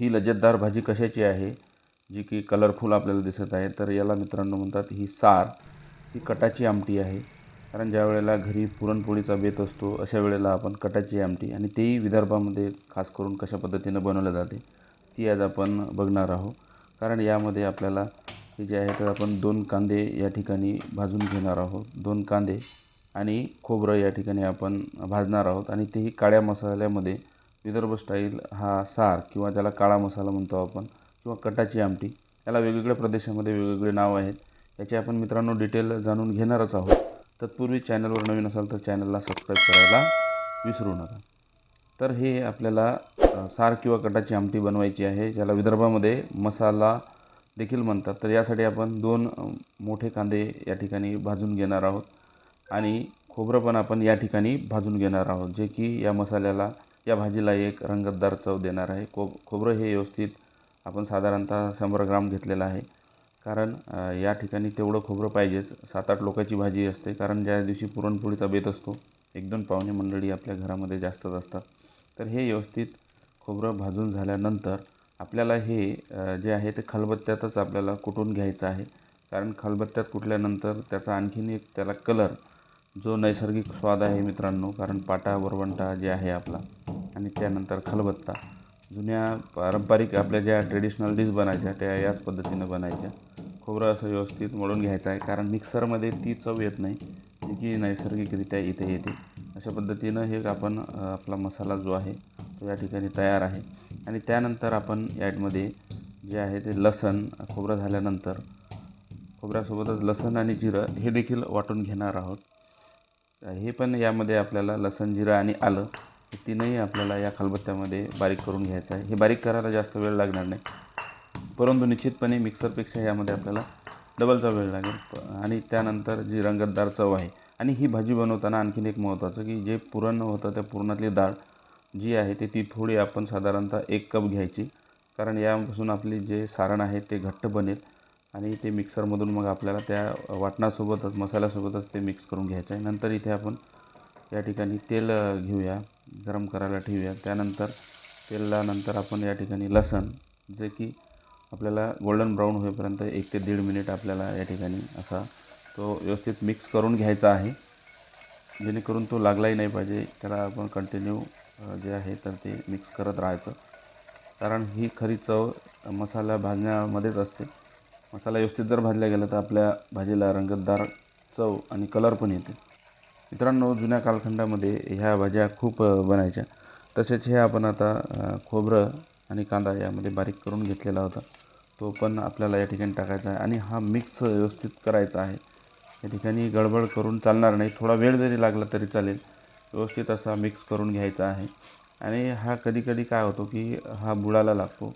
ही लज्जतदार भाजी कशाची आहे जी की कलरफुल आपल्याला दिसत आहे तर याला मित्रांनो म्हणतात ही सार. ही कटाची आमटी आहे. कारण ज्या वेळेला घरी पुरणपोळीचा बेत असतो अशा वेळेला आपण कटाची आमटी आणि तेही विदर्भामध्ये खास करून कशा पद्धतीनं बनवलं जाते ती आज आपण बघणार आहोत. कारण यामध्ये आपल्याला हे जे आहे तर आपण दोन कांदे या ठिकाणी भाजून घेणार आहोत. दोन कांदे आणि खोबरं या ठिकाणी आपण भाजणार आहोत आणि तेही काळ्या मसाल्यामध्ये विदर्भ स्टाईल हा सार किंवा ज्याला काळा मसाला म्हणतो आपण किंवा कटाची आमटी याला वेगवेगळ्या प्रदेशामध्ये वेगवेगळे नाव आहेत. याचे आपण मित्रांनो डिटेल जाणून घेणारच आहोत. तत्पूर्वी चॅनलवर नवीन असाल तर चॅनलला सबस्क्राईब करायला विसरू नका. तर हे आपल्याला सार किंवा कटाची आमटी बनवायची आहे ज्याला विदर्भामध्ये मसाला देखील म्हणतात. तर यासाठी आपण दोन मोठे कांदे या ठिकाणी भाजून घेणार आहोत. आणि खोबरं पण आपण या ठिकाणी भाजून घेणार आहोत जे की या मसाल्याला या भाजीला एक रंगतदार चव देणार आहे. को खोबरं हे व्यवस्थित आपण साधारणतः शंभर ग्राम घेतलेलं आहे. कारण या ठिकाणी तेवढं खोबरं पाहिजेच. सात आठ लोकांची भाजी असते. कारण ज्या दिवशी पुरणपोळीचा बेत असतो एक दोन पाहुणे मंडळी आपल्या घरामध्ये जास्तच असतात. तर हे व्यवस्थित खोबरं भाजून झाल्यानंतर आपल्याला हे जे आहे ते खलबत्त्यातच आपल्याला कुटून घ्यायचं आहे. कारण खलबत्त्यात कुटल्यानंतर त्याचा आणखीन एक त्याला कलर जो नैसर्गिक स्वाद आहे मित्रांनो कारण पाटा वरवंटा जे आहे आपला आणि त्यानंतर खलबत्ता. जुन्या पारंपरिक आपल्या ज्या ट्रेडिशनल डिश बनायच्या त्या याच पद्धतीनं बनायच्या. खोबरं असं व्यवस्थित मळून घ्यायचं आहे कारण मिक्सरमध्ये ती चव येत नाही जी की नैसर्गिकरित्या इथे येते. अशा पद्धतीनं हे आपण आपला मसाला जो आहे तो या ठिकाणी तयार आहे. आणि त्यानंतर आपण यामध्ये जे आहे ते लसण खोबरं झाल्यानंतर खोबऱ्यासोबतच लसण आणि जिरं हे देखील वाटून घेणार आहोत. हे पण यामध्ये आपल्याला लसण जिरं आणि आलं तीनही आपल्याला या खलबत्त्यामध्ये बारीक करून घ्यायचं आहे. हे बारीक करायला जास्त वेळ लागणार नाही. परंतु निश्चितपणे मिक्सरपेक्षा यामध्ये आपल्याला डबलचा वेळ लागेल. आणि त्यानंतर जी रंगतदार चव आहे आणि ही भाजी बनवताना आणखीन एक महत्त्वाचं की जे पुरण होतं त्या पुरणातली डाळ जी आहे ते ती थोडी आपण साधारणतः एक कप घ्यायची. कारण यापासून आपली जे सारण आहे ते घट्ट बनेल. आणि ते मिक्सरमधून मग आपल्याला त्या वाटणासोबतच मसाल्यासोबतच ते मिक्स करून घ्यायचं आहे. नंतर इथे आपण या ठिकाणी तेल घेऊया. गरम करायला ठेवूया. त्यानंतर तेलानंतर आपण या ठिकाणी लसण जे की आपल्याला गोल्डन ब्राऊन होईपर्यंत एक ते दीड मिनिट आपल्याला या ठिकाणी असा तो व्यवस्थित मिक्स करून घ्यायचा आहे. जेणेकरून तो लागलाही नाही पाहिजे. त्याला आपण कंटिन्यू जे आहे तर ते मिक्स करत राहायचं. कारण ही खरी चव मसाला भाजण्यामध्येच असते. मसाला व्यवस्थित जर भाजला गेला तर आपल्या भाजीला रंगतदार चव आणि कलर पण येते. मित्रांनो जुन्या कालखंडामध्ये ह्या भाज्या खूप बनायच्या. तसेच हे आपण आता खोबरं आणि कांदा यामध्ये बारीक करून घेतलेला होता. तो पण आपल्याला या ठिकाणी टाकायचा आहे आणि हा मिक्स व्यवस्थित करायचा आहे. या ठिकाणी गडबड करून चालणार नाही. थोडा वेळ जरी लागला तरी चालेल. व्यवस्थित असा मिक्स करून घ्यायचा आहे. आणि हा कधीकधी काय होतो की हा बुडाला लागतो.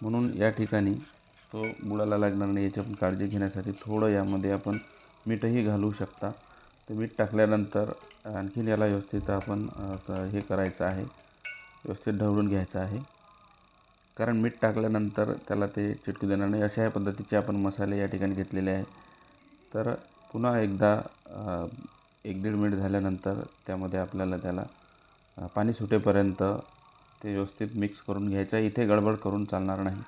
म्हणून या ठिकाणी तो बुडाला लागणार नाही. याची आपण काळजी घेण्यासाठी थोडं यामध्ये आपण मीठही घालू शकता. ते मीठ टाकल्यानंतर आणखीन याला व्यवस्थित आपण हे करायचं आहे. व्यवस्थित ढवळून घ्यायचं आहे. कारण मीठ टाकल्यानंतर त्याला ते चिटकू देणार नाही. अशा पद्धतीचे आपण मसाले या ठिकाणी घेतलेले आहे तर पुन्हा एकदा एक दीड मिनिट झाल्यानंतर त्यामध्ये आपल्याला त्याला पाणी सुटेपर्यंत ते व्यवस्थित मिक्स करून घ्यायचं आहे. इथे गडबड करून चालणार नाही.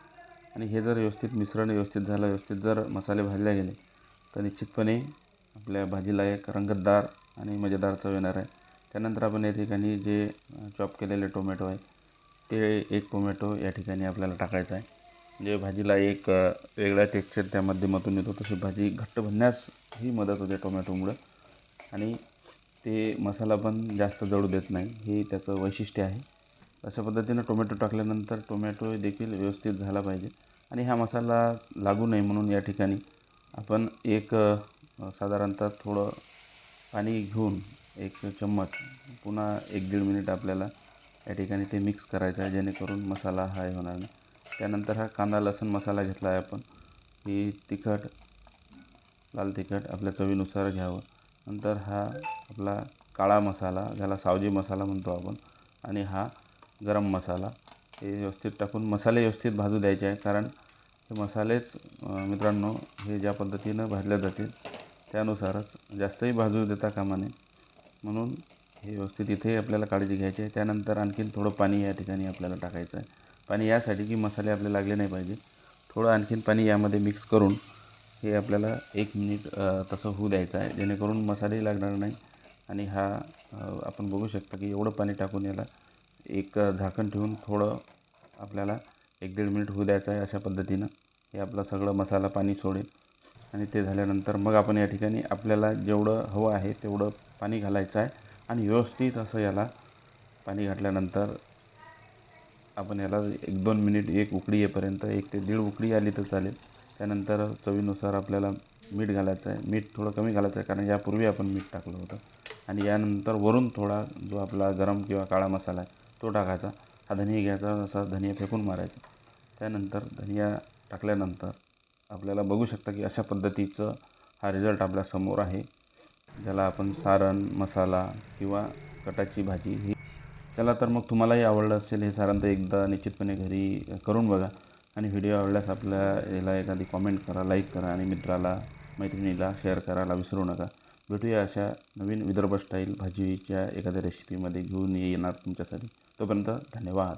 आणि हे जर व्यवस्थित मिश्रण व्यवस्थित झालं व्यवस्थित जर मसाले भाजले गेले तर निश्चितपणे आपल्या भाजीला एक रंगतदार आणि मजेदार चव येणार आहे. त्यानंतर आपण या ठिकाणी जे चॉप केलेले टोमॅटो आहे ते एक टोमॅटो या ठिकाणी आपल्याला टाकायचा आहे. म्हणजे भाजीला एक वेगळा टेक्स्चर त्या माध्यमातून येतो. तशी भाजी घट्ट बनण्यास ही मदत होते टोमॅटोमुळं आणि ते मसाला पण जास्त जळू देत नाही हे त्याचं वैशिष्ट्य आहे. अशा पद्धतीनं टोमॅटो टाकल्यानंतर टोमॅटो देखील व्यवस्थित झाला पाहिजे. आणि हा मसाला लागू नये म्हणून या ठिकाणी आपण एक साधारणतः थोडं पाणी घेऊन एक चम्मच पुन्हा एक दीड मिनिट आपल्याला या ठिकाणी ते मिक्स करायचं आहे जेणेकरून मसाला हा हे होणार नाही. त्यानंतर हा कांदा लसूण मसाला घेतला आहे आपण. ही तिखट लाल तिखट आपल्या चवीनुसार घ्यावं. नंतर हा आपला काळा मसाला ज्याला सावजी मसाला म्हणतो आपण आणि हा गरम मसाला. हे व्यवस्थित टाकून मसाले व्यवस्थित भाजू द्यायचे आहे कारण हे मसालेच मित्रांनो हे ज्या पद्धतीनं भाजले जातील त्यानुसारच जास्तही भाजू देता कामा नये. म्हणून हे व्यवस्थित इथेही आपल्याला काळजी घ्यायची आहे. त्यानंतर आणखीन थोडं पाणी या ठिकाणी आपल्याला टाकायचं आहे. पाणी यासाठी की मसाले आपले लागले नाही पाहिजे. थोडं आणखीन पाणी यामध्ये मिक्स करून हे आपल्याला एक मिनिट तसं होऊ द्यायचं आहे. जेणेकरून मसालेही लागणार नाही. आणि हा आपण बघू शकता की एवढं पाणी टाकून याला एक झाकण ठेवून थोडं आपल्याला एक दीड मिनिट होऊ द्यायचं आहे अशा पद्धतीनं. हे आपलं सगळं मसाला पाणी सोडेल. आणि ते झाल्यानंतर मग आपण या ठिकाणी आपल्याला जेवढं हवं आहे तेवढं पाणी घालायचं आहे. आणि व्यवस्थित असं याला पाणी घातल्यानंतर आपण याला एक दोन मिनिट एक उकडी येईपर्यंत एक ते दीड उकडी आली तर चालेल. त्यानंतर चवीनुसार आपल्याला मीठ घालायचं आहे. मीठ थोडं कमी घालायचं आहे कारण यापूर्वी आपण मीठ टाकलं होतं. आणि यानंतर वरून थोडा जो आपला गरम किंवा काळा मसाला आहे तो टाकायचा. हा धनिया घ्यायचा असा धनिया फेकून मारायचा. त्यानंतर धनिया टाकल्यानंतर आपल्याला बघू शकता की अशा पद्धतीचं हा रिझल्ट आपल्यासमोर आहे. ज्याला आपण सारण मसाला किंवा कटाची भाजी ही चला तर मग तुम्हालाही आवडलं असेल हे सारण तर एकदा निश्चितपणे घरी करून बघा. आणि व्हिडिओ आवडल्यास आपल्या याला एखादी कॉमेंट करा लाईक करा आणि मित्राला मैत्रिणीला शेअर करायला विसरू नका. भेटूया अशा नवीन विदर्भ स्टाईल भाजीच्या एखाद्या रेसिपीमध्ये घेऊन येणार तुमच्यासाठी. तोपर्यंत धन्यवाद.